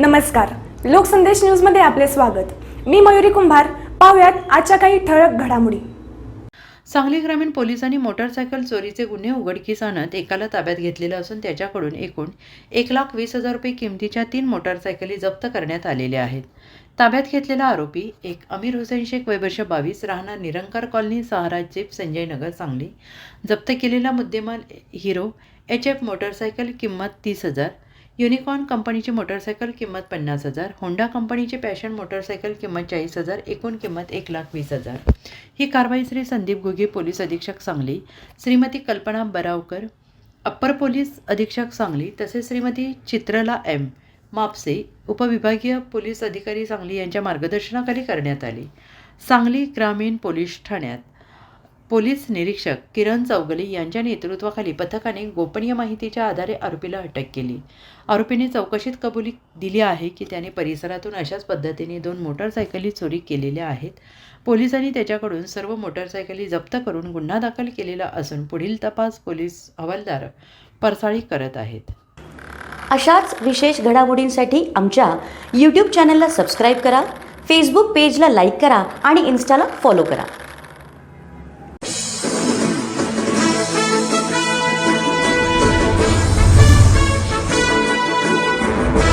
नमस्कार. लोकसंदेश न्यूजमध्ये आपले स्वागत. मी मयुरी कुंभार. पाहुयात आजच्या काही ठळक घडामोडी. सांगली ग्रामीण पोलिसांनी मोटारसायकल चोरीचे गुन्हे उघडकीस आणत एकाला ताब्यात घेतलेलं असून त्याच्याकडून एकूण एक लाख वीस हजार रुपये किमतीच्या तीन मोटारसायकली जप्त करण्यात आलेल्या आहेत. ताब्यात घेतलेला आरोपी एक अमीर हुसेन शेख वैवर्ष बावीस राहणार निरंकार कॉलनी सहारा चिप संजय नगर सांगली. जप्त केलेला मुद्देमाल हिरो एच एफ मोटारसायकल किंमत तीस हजार. युनिकॉर्न कंपनीची मोटरसायकल किंमत पन्नास हजार होंडा कंपनीची पॅशन मोटरसायकल किंमत चाळीस हजार एकूण किंमत एक लाख वीस हजार. ही कारवाई श्री संदीप घुगे पोलीस अधीक्षक सांगली श्रीमती कल्पना बरावकर अप्पर पोलीस अधीक्षक सांगली तसेच श्रीमती चित्रला एम मापसे उपविभागीय पोलीस अधिकारी सांगली यांच्या मार्गदर्शनाखाली करण्यात आली. सांगली ग्रामीण पोलीस ठाण्यात पोलीस निरीक्षक किरण चौगले यांच्या नेतृत्वाखाली पथकाने गोपनीय माहितीच्या आधारे आरोपीला अटक केली. आरोपीने चौकशीत कबुली दिली आहे की त्याने परिसरातून अशाच पद्धतीने दोन मोटारसायकली चोरी केलेल्या आहेत. पोलिसांनी त्याच्याकडून सर्व मोटारसायकली जप्त करून गुन्हा दाखल केलेला असून पुढील तपास पोलीस हवालदार परसाळी करत आहेत. अशाच विशेष घडामोडींसाठी आमच्या यूट्यूब चॅनलला सबस्क्राईब करा फेसबुक पेजला लाईक करा आणि इन्स्टाला फॉलो करा.